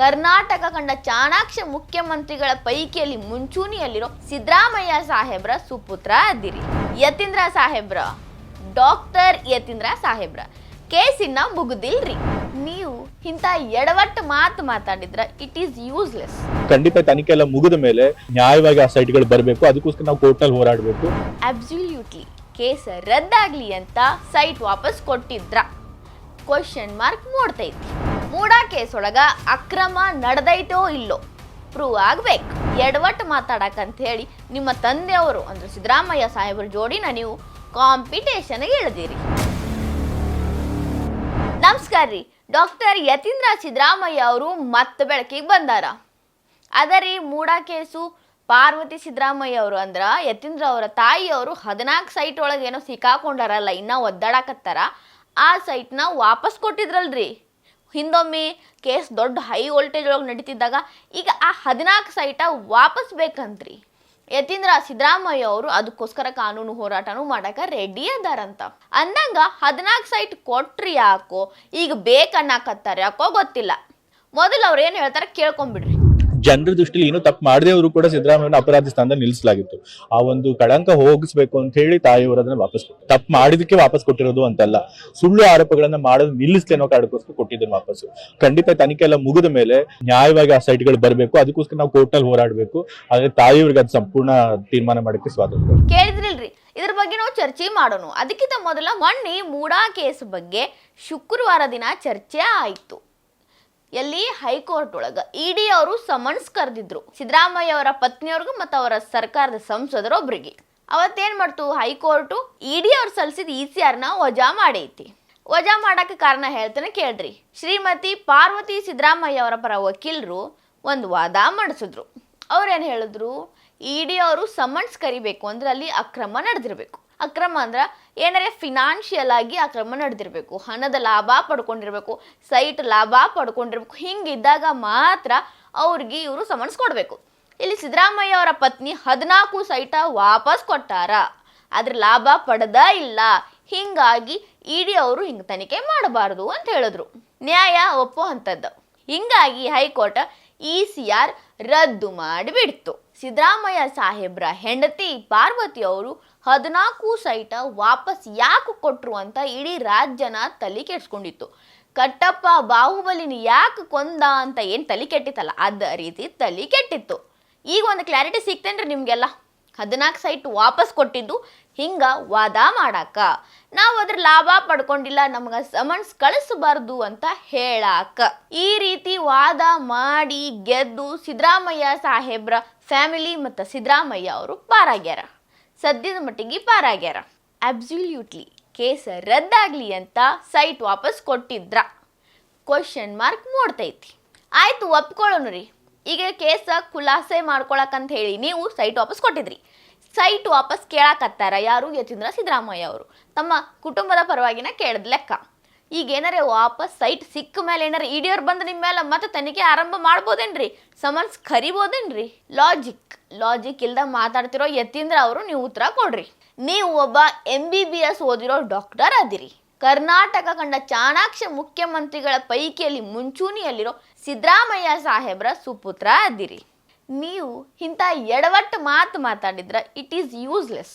ಕರ್ನಾಟಕ ಕಂಡ ಚಾಣಾಕ್ಷ ಮುಖ್ಯಮಂತ್ರಿಗಳ ಪೈಕಿಯಲ್ಲಿ ಮುಂಚೂಣಿಯಲ್ಲಿರೋ ಸಿದ್ದರಾಮಯ್ಯ ಸಾಹೇಬ್ರ ಸುಪುತ್ರ ಅದಿರಿ. ಯತೀಂದ್ರ ಸಾಹೇಬ್ರ ಡಾಕ್ಟರ್ ಯತೀಂದ್ರ ಸಾಹೇಬ್ರ ಕೇಸಿನ ಮುಗುದಿಲ್ರಿ. ನೀವು ಇಂಥ ಎಡವಟ್ಟು ಮಾತು ಮಾತಾಡಿದ್ರ ಇಟ್ ಈಸ್ ಯೂಸ್ಲೆಸ್ ಖಂಡಿತ ತನಿಖೆ ಎಲ್ಲ ಮುಗಿದ ಮೇಲೆ ನ್ಯಾಯವಾಗಿ ಆ ಸೈಟ್ಗಳು ಬರಬೇಕು. ಅದಕ್ಕೋಸ್ಕರ ನಾವು ಕೋರ್ಟಲ್ಲಿ ಹೋರಾಡಬೇಕು. ಅಬ್ಸಲ್ಯೂಟ್ಲಿ ಕೇಸ್ ರದ್ದಾಗ್ಲಿ ಅಂತ ಸೈಟ್ ವಾಪಸ್ ಕೊಟ್ಟಿದ್ರ. ಕ್ವಶನ್ ಮಾರ್ಕ್ ಮೂಡ್ತೈತಿ ಮೂಡಾ ಕೇಸ್ ಒಳಗ ಅಕ್ರಮ ನಡೆದೈತೋ ಇಲ್ಲೋ? ಪ್ರೂವ್ ಆಗ್ಬೇಕು. ಎಡವಟ್ಟು ಮಾತಾಡಕಂತ ಹೇಳಿ ನಿಮ್ಮ ತಂದೆಯವರು ಅಂದ್ರೆ ಸಿದ್ದರಾಮಯ್ಯ ಸಾಹೇಬ್ರ ಜೋಡಿನ ನೀವು ಕಾಂಪಿಟೇಷನ್ಗೆ ಇಳಿದಿರಿ. ನಮಸ್ಕಾರ ರೀ. ಡಾಕ್ಟರ್ ಯತೀಂದ್ರ ಸಿದ್ದರಾಮಯ್ಯ ಅವರು ಮತ್ತೆ ಬೆಳಕಿಗೆ ಬಂದಾರ. ಅದರಿ ಮೂಡಾ ಕೇಸು ಪಾರ್ವತಿ ಸಿದ್ದರಾಮಯ್ಯ ಅವರು ಅಂದ್ರ ಯತೀಂದ್ರ ಅವರ ತಾಯಿಯವರು ಹದಿನಾಲ್ಕು ಸೈಟ್ ಒಳಗೆ ಏನೋ ಸಿಕ್ಕಾಕೊಂಡಾರಲ್ಲ, ಇನ್ನ ಒದ್ದಾಡಕತ್ತಾರ. ಆ ಸೈಟ್ನ ವಾಪಸ್ ಕೊಟ್ಟಿದ್ರಲ್ರಿ. ಹಿಂದೊಮ್ಮೆ ಕೇಸ್ ದೊಡ್ಡ ಹೈ ವೋಲ್ಟೇಜ್ ಒಳಗೆ ನಡೀತಿದ್ದಾಗ ಈಗ ಆ ಹದಿನಾಲ್ಕು ಸೈಟ ವಾಪಸ್ ಬೇಕಂತ್ರಿ. ಯತೀಂದ್ರ ಸಿದ್ದರಾಮಯ್ಯ ಅವರು ಅದಕ್ಕೋಸ್ಕರ ಕಾನೂನು ಹೋರಾಟನೂ ಮಾಡಕ ರೆಡಿ ಅದಾರಂತ. ಅಂದಂಗ ಹದಿನಾಲ್ಕು ಸೈಟ್ ಕೊಟ್ರಿ ಯಾಕೋ, ಈಗ ಬೇಕನ್ನಾಕತ್ತಾರೆ ಯಾಕೋ ಗೊತ್ತಿಲ್ಲ. ಮೊದಲು ಅವ್ರು ಏನು ಹೇಳ್ತಾರೆ ಕೇಳ್ಕೊಂಬಿಡ್ರಿ. ಜನರ ದೃಷ್ಟಿಲಿ ಏನೂ ತಪ್ಪು ಮಾಡದೇ ಅವರು ಕೂಡ ಸಿದ್ದರಾಮಯ್ಯನ ಅಪರಾಧಿ ಸ್ಥಾನದಲ್ಲಿ ನಿಲ್ಲಿಸಲಾಗಿತ್ತು. ಆ ಒಂದು ಕಳಂಕ ಹೋಗಿಸ್ಬೇಕು ಅಂತ ಹೇಳಿ ತಾಯಿಯವರು ಅದನ್ನ ವಾಪಸ್ ತಪ್ಪು ಮಾಡಿದಕ್ಕೆ ವಾಪಸ್ ಕೊಟ್ಟಿರೋದು ಅಂತಲ್ಲ. ಸುಳ್ಳು ಆರೋಪಗಳನ್ನ ಮಾಡೋದು ನಿಲ್ಲಿಸ್ಲಿ ಅನ್ನೋ ಕಾರಣಕ್ಕೋಸ್ಕರ ಕೊಟ್ಟಿದ್ದನ್ನು ವಾಪಸ್ ಖಂಡಿತ ತನಿಖೆ ಎಲ್ಲ ಮುಗಿದ ಮೇಲೆ ನ್ಯಾಯವಾಗಿ ಆ ಸೈಟ್ಗಳು ಬರಬೇಕು. ಅದಕ್ಕೋಸ್ಕರ ನಾವು ಕೋರ್ಟಲ್ಲಿ ಹೋರಾಡಬೇಕು. ಆದ್ರೆ ತಾಯಿಯವ್ರಿಗೆ ಅದು ಸಂಪೂರ್ಣ ತೀರ್ಮಾನ ಮಾಡಕ್ಕೆ ಸ್ವಾತಂತ್ರ್ಯ. ಕೇಳಿದ್ರಿಲ್ರಿ. ಇದ್ರ ಬಗ್ಗೆ ನಾವು ಚರ್ಚೆ ಮಾಡೋಣ. ಅದಕ್ಕಿಂತ ಮೊದಲ ಮೊನ್ನೆ ಮೂಡಾ ಕೇಸ್ ಬಗ್ಗೆ ಶುಕ್ರವಾರ ದಿನ ಚರ್ಚೆ ಆಯಿತು. ಎಲ್ಲಿ ಹೈಕೋರ್ಟ್ ಒಳಗ ಇಡಿ ಅವರು ಸಮನ್ಸ್ ಕರೆದಿದ್ರು. ಸಿದ್ದರಾಮಯ್ಯ ಅವರ ಪತ್ನಿಯವ್ರಿಗೂ ಮತ್ತು ಅವರ ಸರ್ಕಾರದ ಸಂಸದರೊಬ್ಬರಿಗೆ ಅವತ್ತೇನ್ ಮಾಡ್ತು? ಹೈಕೋರ್ಟು ಇಡಿ ಅವ್ರು ಸಲ್ಲಿಸಿದ ಇ ಸಿ ಆರ್ನ ವಜಾ ಮಾಡೈತಿ. ವಜಾ ಮಾಡಕ್ಕೆ ಕಾರಣ ಹೇಳ್ತೇನೆ ಕೇಳ್ರಿ. ಶ್ರೀಮತಿ ಪಾರ್ವತಿ ಸಿದ್ದರಾಮಯ್ಯ ಅವರ ಪರ ವಕೀಲರು ಒಂದು ವಾದ ಮಾಡಿಸಿದ್ರು. ಅವ್ರೇನು ಹೇಳಿದ್ರು? ಇಡಿ ಅವರು ಸಮನ್ಸ್ ಕರಿಬೇಕು ಅಂದ್ರೆ ಅಲ್ಲಿ ಅಕ್ರಮ ನಡೆದಿರ್ಬೇಕು. ಅಕ್ರಮ ಅಂದ್ರೆ ಏನಾರೆ ಫಿನಾನ್ಷಿಯಲ್ ಆಗಿ ಅಕ್ರಮ ನಡೆದಿರಬೇಕು. ಹಣದ ಲಾಭ ಪಡ್ಕೊಂಡಿರ್ಬೇಕು ಸೈಟ್ ಲಾಭ ಪಡ್ಕೊಂಡಿರ್ಬೇಕು, ಹಿಂಗಿದ್ದಾಗ ಮಾತ್ರ ಅವ್ರಿಗೆ ಇವರು ಸಮನ್ಸ್ ಕೊಡಬೇಕು. ಇಲ್ಲಿ ಸಿದ್ದರಾಮಯ್ಯ ಅವರ ಪತ್ನಿ ಹದಿನಾಲ್ಕು ಸೈಟ ವಾಪಸ್ ಕೊಟ್ಟಾರ. ಆದ್ರೆ ಲಾಭ ಪಡೆದ ಇಲ್ಲ. ಹಿಂಗಾಗಿ ಇಡಿ ಅವರು ಹಿಂಗೆ ತನಿಖೆ ಮಾಡಬಾರದು ಅಂತ ಹೇಳಿದ್ರು. ನ್ಯಾಯ ಒಪ್ಪೋ ಅಂಥದ್ದು ಹಿಂಗಾಗಿ ಹೈಕೋರ್ಟ್ ಇ ಸಿ ಆರ್ ರದ್ದು ಮಾಡಿಬಿಡ್ತು. ಸಿದ್ದರಾಮಯ್ಯ ಸಾಹೇಬ್ರ ಹೆಂಡತಿ ಪಾರ್ವತಿ ಅವರು ಹದಿನಾಲ್ಕು ಸೈಟ ವಾಪಸ್ ಯಾಕೆ ಕೊಟ್ಟರು ಅಂತ ಇಡೀ ರಾಜ್ಯನ ತಲೆ ಕೆಡ್ಸ್ಕೊಂಡಿತ್ತು. ಕಟ್ಟಪ್ಪ ಬಾಹುಬಲಿನ ಯಾಕೆ ಕೊಂದ ಅಂತ ಏನು ತಲೆ ಕೆಟ್ಟಿತ್ತಲ್ಲ, ಅದ ರೀತಿ ತಲೆ ಕೆಟ್ಟಿತ್ತು. ಈಗ ಒಂದು ಕ್ಲಾರಿಟಿ ಸಿಕ್ತೇನ್ರಿ ನಿಮಗೆಲ್ಲ? ಹದಿನಾಲ್ಕು ಸೈಟ್ ವಾಪಸ್ ಕೊಟ್ಟಿದ್ದು, ಹಿಂಗ ವಾದ ಮಾಡಾಕ. ನಾವು ಅದ್ರ ಲಾಭ ಪಡ್ಕೊಂಡಿಲ್ಲ, ನಮ್ಗೆ ಸಮನ್ಸ್ ಕಳಿಸಬಾರ್ದು ಅಂತ ಹೇಳಾಕ. ಈ ರೀತಿ ವಾದ ಮಾಡಿ ಗೆದ್ದು ಸಿದ್ದರಾಮಯ್ಯ ಸಾಹೇಬ್ರ ಫ್ಯಾಮಿಲಿ ಮತ್ತು ಸಿದ್ದರಾಮಯ್ಯ ಅವರು ಪಾರಾಗ್ಯಾರ. ಸದ್ಯದ ಮಟ್ಟಿಗೆ ಪಾರಾಗ್ಯಾರ. ಅಬ್ಸಲ್ಯೂಟ್ಲಿ ಕೇಸ್ ರದ್ದಾಗ್ಲಿ ಅಂತ ಸೈಟ್ ವಾಪಸ್ ಕೊಟ್ಟಿದ್ರ. ಕ್ವಶನ್ ಮಾರ್ಕ್ ಮೂಡ್ತೈತಿ. ಆಯ್ತು ಒಪ್ಕೊಳ್ಳೋಣ ರೀ. ಈಗ ಕೇಸ ಖುಲಾಸೆ ಮಾಡ್ಕೊಳಕಂತ ಹೇಳಿ ನೀವು ಸೈಟ್ ವಾಪಸ್ ಕೊಟ್ಟಿದ್ರಿ. ಸೈಟ್ ವಾಪಸ್ ಕೇಳಾಕತ್ತಾರ ಯಾರು? ಯತೀಂದ್ರ ಸಿದ್ದರಾಮಯ್ಯ ಅವರು. ತಮ್ಮ ಕುಟುಂಬದ ಪರವಾಗಿನ ಕೇಳಿದ ಲೆಕ್ಕ. ಈಗ ಏನಾರೆ ವಾಪಸ್ ಸೈಟ್ ಸಿಕ್ಕ ಮೇಲೆ ಏನಾರ ಇಡಿಯೋರ್ ಬಂದು ನಿಮ್ಮ ಮೇಲೆ ಮತ್ತೆ ತನಿಖೆ ಆರಂಭ ಮಾಡ್ಬೋದೇನ್ರಿ? ಸಮನ್ಸ್ ಕರಿಬೋದೇನ್ರಿ? ಲಾಜಿಕ್ ಲಾಜಿಕ್ ಇಲ್ದ ಮಾತಾಡ್ತಿರೋ ಯತೀಂದ್ರ ಅವರು ನೀವು ಉತ್ತರ ಕೊಡ್ರಿ. ನೀವು ಒಬ್ಬ ಎಂ ಬಿ ಬಿ ಎಸ್ ಓದಿರೋ ಡಾಕ್ಟರ್ ಅದಿರಿ. ಕರ್ನಾಟಕ ಕಂಡ ಚಾಣಾಕ್ಷ ಮುಖ್ಯಮಂತ್ರಿಗಳ ಪೈಕಿಯಲ್ಲಿ ಮುಂಚೂಣಿಯಲ್ಲಿರೋ ಸಿದ್ದರಾಮಯ್ಯ ಸಾಹೇಬ್ರ ಸುಪುತ್ರ ಅದಿರಿ. ನೀವು ಇಂಥ ಎಡವಟ್ಟು ಮಾತು ಮಾತಾಡಿದ್ರೆ it is useless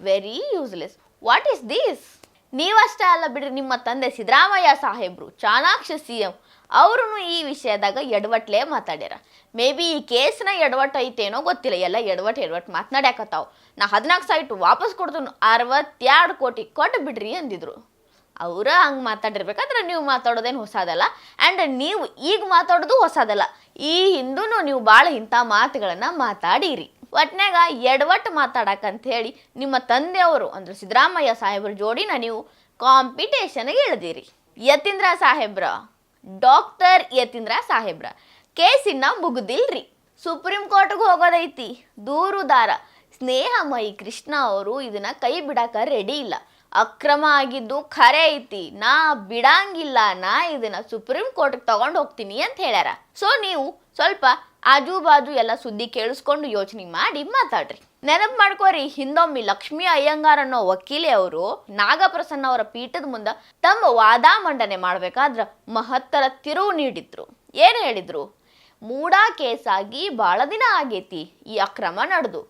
very useless what is this ನೀವಷ್ಟೇ ಅಲ್ಲ ಬಿಡ್ರಿ, ನಿಮ್ಮ ತಂದೆ ಸಿದ್ದರಾಮಯ್ಯ ಸಾಹೇಬ್ರು, ಚಾಣಾಕ್ಷ ಸಿ ಎಂ ಅವರು ಈ ವಿಷಯದಾಗ ಎಡವಟ್ಲೇ ಮಾತಾಡ್ಯಾರ. ಮೇ ಬಿ ಈ ಕೇಸ್ನ ಎಡವಟ್ಟು ಐತೇನೋ ಗೊತ್ತಿಲ್ಲ, ಎಲ್ಲ ಎಡವಟ್ಟು ಎಡವಟ್ಟು ಮಾತನಾಡ್ಯಾಕತ್ತಾವ. ನಾ ಹದಿನಾಲ್ಕು ಸೈಟ್ ವಾಪಸ್ ಕೊಡ್ತೀನಿ, ಅರವತ್ತೆರಡು ಕೋಟಿ ಕೊಟ್ಟು ಬಿಡ್ರಿ ಅಂದಿದ್ರು. ಅವರ ಹಂಗೆ ಮಾತಾಡಿರ್ಬೇಕಾದ್ರೆ ನೀವು ಮಾತಾಡೋದೇನು ಹೊಸದಲ್ಲ. ಆ್ಯಂಡ್ ನೀವು ಈಗ ಮಾತಾಡೋದು ಹೊಸದಲ್ಲ. ಈ ಹಿಂದೂ ನೀವು ಭಾಳ ಇಂಥ ಮಾತುಗಳನ್ನು ಮಾತಾಡಿರಿ. ಒಟ್ನಾಗ ಎಡವಟ್ಟು ಮಾತಾಡಕಂತ ಹೇಳಿ ನಿಮ್ಮ ತಂದೆಯವರು, ಅಂದ್ರೆ ಸಿದ್ದರಾಮಯ್ಯ ಸಾಹೇಬ್ರ ಜೋಡಿನ ನೀವು ಕಾಂಪಿಟೇಷನ್ಗೆ ಇಳಿದಿರಿ. ಯತೀಂದ್ರ ಸಾಹೇಬ್ರ ಡಾಕ್ಟರ್ ಯತೀಂದ್ರ ಸಾಹೇಬ್ರ ಕೇಸಿನ ಮುಗುದಿಲ್ರಿ. ಸುಪ್ರೀಂ ಕೋರ್ಟ್ಗೆ ಹೋಗೋದೈತಿ. ದೂರುದಾರ ಸ್ನೇಹಮಯಿ ಕೃಷ್ಣ ಅವರು ಇದನ್ನ ಕೈ ಬಿಡಾಕ ರೆಡಿ ಇಲ್ಲ. ಅಕ್ರಮ ಆಗಿದ್ದು ಖರೆ ಐತಿ. ನಾ ಬಿಡಂಗಿಲ್ಲ, ನಾ ಇದನ್ನ ಸುಪ್ರೀಂ ಕೋರ್ಟ್ಗೆ ತಗೊಂಡು ಹೋಗ್ತೀನಿ ಅಂತ ಹೇಳ್ಯಾರ. ಸೊ ನೀವು ಸ್ವಲ್ಪ ಆಜುಬಾಜು ಎಲ್ಲ ಸುದ್ದಿ ಕೇಳಿಸ್ಕೊಂಡು ಯೋಚನೆ ಮಾಡಿ ಮಾತಾಡ್ರಿ. ನೆನಪು ಮಾಡ್ಕೋರಿ, ಹಿಂದೊಮ್ಮೆ ಲಕ್ಷ್ಮಿ ಅಯ್ಯಂಗಾರ್ ಅನ್ನೋ ವಕೀಲೆ ಅವರು ನಾಗಪ್ರಸನ್ನ ಅವರ ಪೀಠದ ಮುಂದೆ ತಮ್ಮ ವಾದ ಮಂಡನೆ ಮಾಡ್ಬೇಕಾದ್ರ ಮಹತ್ತರ ತಿರುವು ನೀಡಿದ್ರು. ಏನು ಹೇಳಿದ್ರು? ಮೂಡಾ ಕೇಸಾಗಿ ಭಾಳ ದಿನ ಆಗೇತಿ, ಈ ಅಕ್ರಮ ನಡೆದು.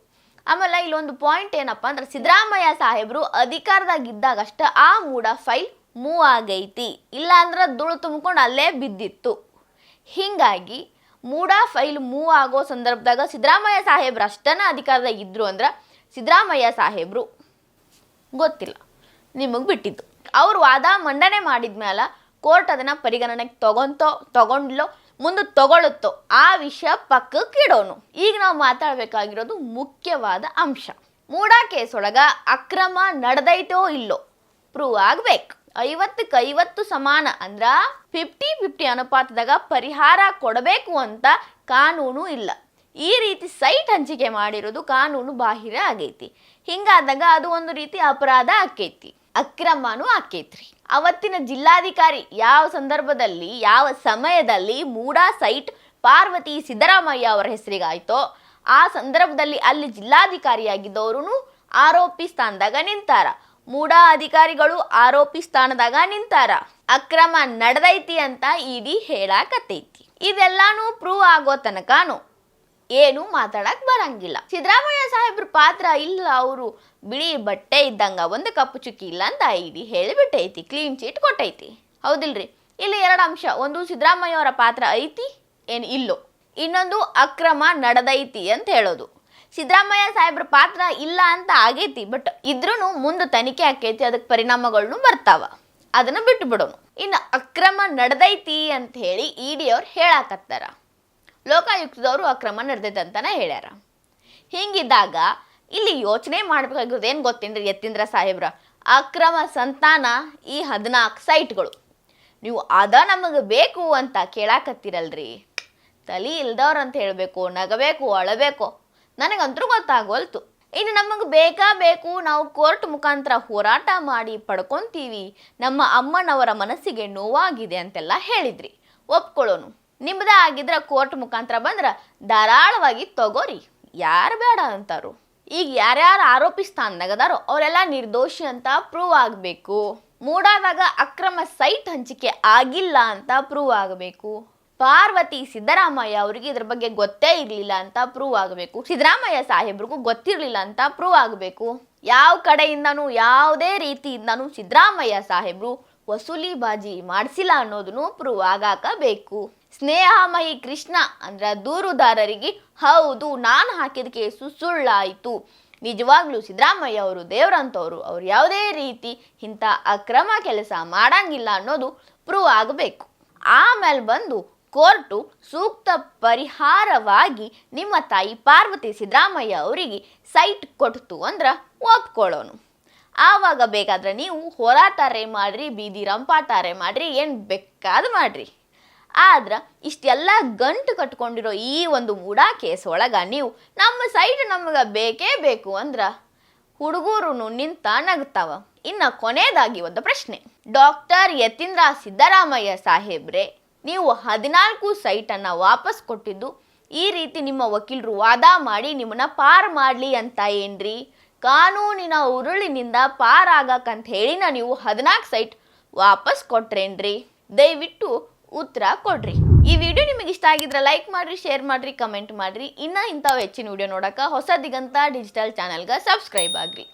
ಆಮೇಲೆ ಇಲ್ಲೊಂದು ಪಾಯಿಂಟ್ ಏನಪ್ಪ ಅಂದ್ರೆ ಸಿದ್ದರಾಮಯ್ಯ ಸಾಹೇಬರು ಅಧಿಕಾರದಾಗಿದ್ದಾಗಷ್ಟ ಆ ಮೂಡ ಫೈಲ್ ಮೂವ್ ಆಗೈತಿ. ಇಲ್ಲ ಅಂದ್ರೆ ಧೂಳು ತುಂಬ್ಕೊಂಡು ಅಲ್ಲೇ ಬಿದ್ದಿತ್ತು. ಹೀಗಾಗಿ ಮೂಡ ಫೈಲ್ ಮೂವ್ ಆಗೋ ಸಂದರ್ಭದಾಗ ಸಿದ್ದರಾಮಯ್ಯ ಸಾಹೇಬ್ರು ಅಷ್ಟನ ಅಧಿಕಾರದಾಗ ಇದ್ರು ಅಂದ್ರೆ ಸಿದ್ದರಾಮಯ್ಯ ಸಾಹೇಬರು ಗೊತ್ತಿಲ್ಲ, ನಿಮಗೆ ಬಿಟ್ಟಿದ್ದು. ಅವರು ವಾದ ಮಂಡನೆ ಮಾಡಿದ್ಮೇಲೆ ಕೋರ್ಟ್ ಅದನ್ನ ಪರಿಗಣನೆಗೆ ತಗೊಂತೋ, ತಗೊಂಡ್ಲೋ ಮುಂದೆ ತಗೊಳುತ್ತೋ ಆ ವಿಷಯ ಪಕ್ಕಕ್ಕೆ ಇಡೋನು. ಈಗ ನಾವು ಮಾತಾಡಬೇಕಾಗಿರೋದು ಮುಖ್ಯವಾದ ಅಂಶ. ಮೂಡಾ ಕೇಸ್ ಒಳಗ ಅಕ್ರಮ ನಡೆದೈತೋ ಇಲ್ಲೋ? ಪ್ರೂವ್ ಆಗ್ಬೇಕು. ಐವತ್ತಕ್ಕೆ ಐವತ್ತು ಸಮಾನ ಅಂದ್ರ ಫಿಫ್ಟಿ ಫಿಫ್ಟಿ ಅನುಪಾತದಾಗ ಪರಿಹಾರ ಕೊಡಬೇಕು ಅಂತ ಕಾನೂನು ಇಲ್ಲ. ಈ ರೀತಿ ಸೈಟ್ ಹಂಚಿಕೆ ಮಾಡಿರೋದು ಕಾನೂನು ಬಾಹಿರ ಆಗೈತಿ. ಹಿಂಗಾದಾಗ ಅದು ಒಂದು ರೀತಿ ಅಪರಾಧ ಆಕೈತಿ. ಅಕ್ರಮನೂ ಆಕೈತ್ರಿ. ಅವತ್ತಿನ ಜಿಲ್ಲಾಧಿಕಾರಿ ಯಾವ ಸಂದರ್ಭದಲ್ಲಿ, ಯಾವ ಸಮಯದಲ್ಲಿ ಮೂಡಾ ಸೈಟ್ ಪಾರ್ವತಿ ಸಿದ್ದರಾಮಯ್ಯ ಅವರ ಹೆಸರಿಗಾಯ್ತೋ, ಆ ಸಂದರ್ಭದಲ್ಲಿ ಅಲ್ಲಿ ಜಿಲ್ಲಾಧಿಕಾರಿಯಾಗಿದ್ದವರು ಆರೋಪಿ ಸ್ಥಾನದಾಗ ನಿಂತಾರ. ಮೂಡಾ ಅಧಿಕಾರಿಗಳು ಆರೋಪಿ ಸ್ಥಾನದಾಗ ನಿಂತಾರ. ಅಕ್ರಮ ನಡೆದೈತಿ ಅಂತ ಇಡಿ ಹೇಳಾಕತ್ತೈತಿ. ಇದೆಲ್ಲಾನು ಪ್ರೂವ್ ಆಗೋ ತನಕನು ಏನು ಮಾತಾಡಕ್ ಬರಂಗಿಲ್ಲ. ಸಿದ್ದರಾಮಯ್ಯ ಸಾಹೇಬ್ರ ಪಾತ್ರ ಇಲ್ಲ, ಅವರು ಬಿಳಿ ಬಟ್ಟೆ ಇದ್ದಂಗ ಒಂದು ಕಪ್ಪು ಚುಕ್ಕಿ ಇಲ್ಲ ಅಂತ ಐಡಿ ಹೇಳಿಬಿಟ್ಟೈತಿ ಕ್ಲೀನ್ ಚೀಟ್ ಕೊಟ್ಟೈತಿ. ಹೌದಿಲ್ರಿ? ಇಲ್ಲಿ ಎರಡು ಅಂಶ, ಒಂದು ಸಿದ್ದರಾಮಯ್ಯ ಅವರ ಪಾತ್ರ ಐತಿ, ಏನು ಇಲ್ಲೋ. ಇನ್ನೊಂದು ಅಕ್ರಮ ನಡೆದೈತಿ ಅಂತ ಹೇಳೋದು. ಸಿದ್ದರಾಮಯ್ಯ ಸಾಹೇಬ್ರ ಪಾತ್ರ ಇಲ್ಲ ಅಂತ ಆಗೈತಿ, ಬಟ್ ಇದ್ರೂ ಮುಂದೆ ತನಿಖೆ ಆಕೈತಿ, ಅದಕ್ಕೆ ಪರಿಣಾಮಗಳನ್ನು ಬರ್ತಾವ. ಅದನ್ನು ಬಿಟ್ಟು ಬಿಡೋನು ಇನ್ನು ಅಕ್ರಮ ನಡೆದೈತಿ ಅಂತ ಹೇಳಿ ಇಡಿ ಅವ್ರು ಹೇಳಾಕತ್ತಾರ. ಲೋಕಾಯುಕ್ತದವರು ಅಕ್ರಮ ನಡೆದೈತೆ ಅಂತಾನೆ ಹೇಳ್ಯಾರ. ಹಿಂಗಿದ್ದಾಗ ಇಲ್ಲಿ ಯೋಚನೆ ಮಾಡ್ಬೇಕಾಗಿರೋದು ಏನು ಗೊತ್ತೇನ್ರಿ ಯತೀಂದ್ರ ಸಾಹೇಬ್ರ? ಅಕ್ರಮ ಸಂತಾನ ಈ ಹದಿನಾಲ್ಕು ಸೈಟ್ಗಳು. ನೀವು ಅದ ನಮಗೆ ಬೇಕು ಅಂತ ಕೇಳಾಕತ್ತೀರಲ್ರಿ. ತಲಿ ಇಲ್ದವ್ರು ಅಂತ ಹೇಳಬೇಕು, ನಗಬೇಕು, ಅಳಬೇಕು. ನನಗಂತೂ ಗೊತ್ತಾಗೋಲ್ತು. ಇನ್ನು ನಮಗೆ ಬೇಕಾ ಬೇಕು? ನಾವು ಕೋರ್ಟ್ ಮುಖಾಂತರ ಹೋರಾಟ ಮಾಡಿ ಪಡ್ಕೊಂತೀವಿ. ನಮ್ಮ ಅಮ್ಮನವರ ಮನಸ್ಸಿಗೆ ನೋವಾಗಿದೆ ಅಂತೆಲ್ಲ ಹೇಳಿದ್ರಿ. ಒಪ್ಕೊಳ್ಳೋನು. ನಿಮ್ಮದೇ ಆಗಿದ್ರೆ ಕೋರ್ಟ್ ಮುಖಾಂತರ ಬಂದ್ರೆ ಧಾರಾಳವಾಗಿ ತಗೋರಿ. ಯಾರು ಬೇಡ ಅಂತಾರು. ಈಗ ಯಾರ್ಯಾರು ಆರೋಪಿ ಸ್ಥಾನದಾಗ ಅದಾರೋ ಅವರೆಲ್ಲ ನಿರ್ದೋಷಿ ಅಂತ ಪ್ರೂವ್ ಆಗಬೇಕು. ಮೂಡಾದಾಗ ಅಕ್ರಮ ಸೈಟ್ ಹಂಚಿಕೆ ಆಗಿಲ್ಲ ಅಂತ ಪ್ರೂವ್ ಆಗಬೇಕು. ಪಾರ್ವತಿ ಸಿದ್ದರಾಮಯ್ಯ ಅವರಿಗೆ ಇದ್ರ ಬಗ್ಗೆ ಗೊತ್ತೇ ಇರಲಿಲ್ಲ ಅಂತ ಪ್ರೂವ್ ಆಗಬೇಕು. ಸಿದ್ದರಾಮಯ್ಯ ಸಾಹೇಬ್ರಿಗೂ ಗೊತ್ತಿರಲಿಲ್ಲ ಅಂತ ಪ್ರೂವ್ ಆಗಬೇಕು. ಯಾವ ಕಡೆಯಿಂದನೂ ಯಾವುದೇ ರೀತಿಯಿಂದನೂ ಸಿದ್ದರಾಮಯ್ಯ ಸಾಹೇಬ್ರು ವಸೂಲಿ ಬಾಜಿ ಮಾಡಿಸಿಲ್ಲ ಅನ್ನೋದನ್ನು ಪ್ರೂವ್ ಆಗಾಕಬೇಕು ಸ್ನೇಹಮಯಿ ಕೃಷ್ಣ ಅಂದ್ರೆ ದೂರುದಾರರಿಗೆ, ಹೌದು, ನಾನು ಹಾಕಿದ ಕೇಸು ಸುಳ್ಳಾಯಿತು. ನಿಜವಾಗ್ಲೂ ಸಿದ್ದರಾಮಯ್ಯ ಅವರು ದೇವರಂತವರು, ಅವ್ರು ಯಾವುದೇ ರೀತಿ ಇಂಥ ಅಕ್ರಮ ಕೆಲಸ ಮಾಡಂಗಿಲ್ಲ ಅನ್ನೋದು ಪ್ರೂವ್ ಆಗಬೇಕು. ಆಮೇಲೆ ಬಂದು ಕೋರ್ಟು ಸೂಕ್ತ ಪರಿಹಾರವಾಗಿ ನಿಮ್ಮ ತಾಯಿ ಪಾರ್ವತಿ ಸಿದ್ದರಾಮಯ್ಯ ಅವರಿಗೆ ಸೈಟ್ ಕೊಡ್ತು ಅಂದ್ರೆ ಒಪ್ಕೊಳ್ಳೋನು. ಆವಾಗ ಬೇಕಾದ್ರೆ ನೀವು ಹೋರಾಟಾರೆ ಮಾಡ್ರಿ ಬೀದಿ ರಂಪಾಟಾರೆ ಮಾಡ್ರಿ, ಏನು ಬೇಕಾದ ಮಾಡ್ರಿ. ಆದ್ರೆ ಇಷ್ಟೆಲ್ಲ ಗಂಟು ಕಟ್ಕೊಂಡಿರೋ ಈ ಒಂದು ಮೂಡಾ ಕೇಸ್ ಒಳಗೆ ನೀವು ನಮ್ಮ ಸೈಟ್ ನಮಗೆ ಬೇಕೇ ಬೇಕು ಅಂದ್ರೆ ಹುಡುಗರು ನಿಂತ ನಗ್ತಾವ. ಇನ್ನು ಕೊನೆಯದಾಗಿ ಒಂದು ಪ್ರಶ್ನೆ. ಡಾಕ್ಟರ್ ಯತೀಂದ್ರ ಸಿದ್ದರಾಮಯ್ಯ ಸಾಹೇಬ್ರೆ, ನೀವು ಹದಿನಾಲ್ಕು ಸೈಟನ್ನು ವಾಪಸ್ ಕೊಟ್ಟಿದ್ದು ಈ ರೀತಿ ನಿಮ್ಮ ವಕೀಲರು ವಾದ ಮಾಡಿ ನಿಮ್ಮನ್ನ ಪಾರ್ ಮಾಡಲಿ ಅಂತ ಏನ್ರಿ? ಕಾನೂನಿನ ಉರುಳಿನಿಂದ ಪಾರಾಗಕ್ಕಂತ ಹೇಳಿನ ನೀವು ಹದಿನಾಲ್ಕು ಸೈಟ್ ವಾಪಸ್ ಕೊಟ್ರೇನ್ರಿ? ದಯವಿಟ್ಟು ಉತ್ತರ ಕೊಡ್ರಿ. ಈ ವಿಡಿಯೋ ನಿಮಗೆ ಇಷ್ಟ ಆಗಿದ್ರೆ ಲೈಕ್ ಮಾಡ್ರಿ ಶೇರ್ ಮಾಡ್ರಿ ಕಮೆಂಟ್ ಮಾಡ್ರಿ. ಇನ್ನ ಇಂಥವು ಹೆಚ್ಚಿನ ವಿಡಿಯೋ ನೋಡಕ ಹೊಸ ದಿಗಂತ ಡಿಜಿಟಲ್ ಚಾನಲ್ಗೆ ಸಬ್ಸ್ಕ್ರೈಬ್ ಆಗ್ರಿ.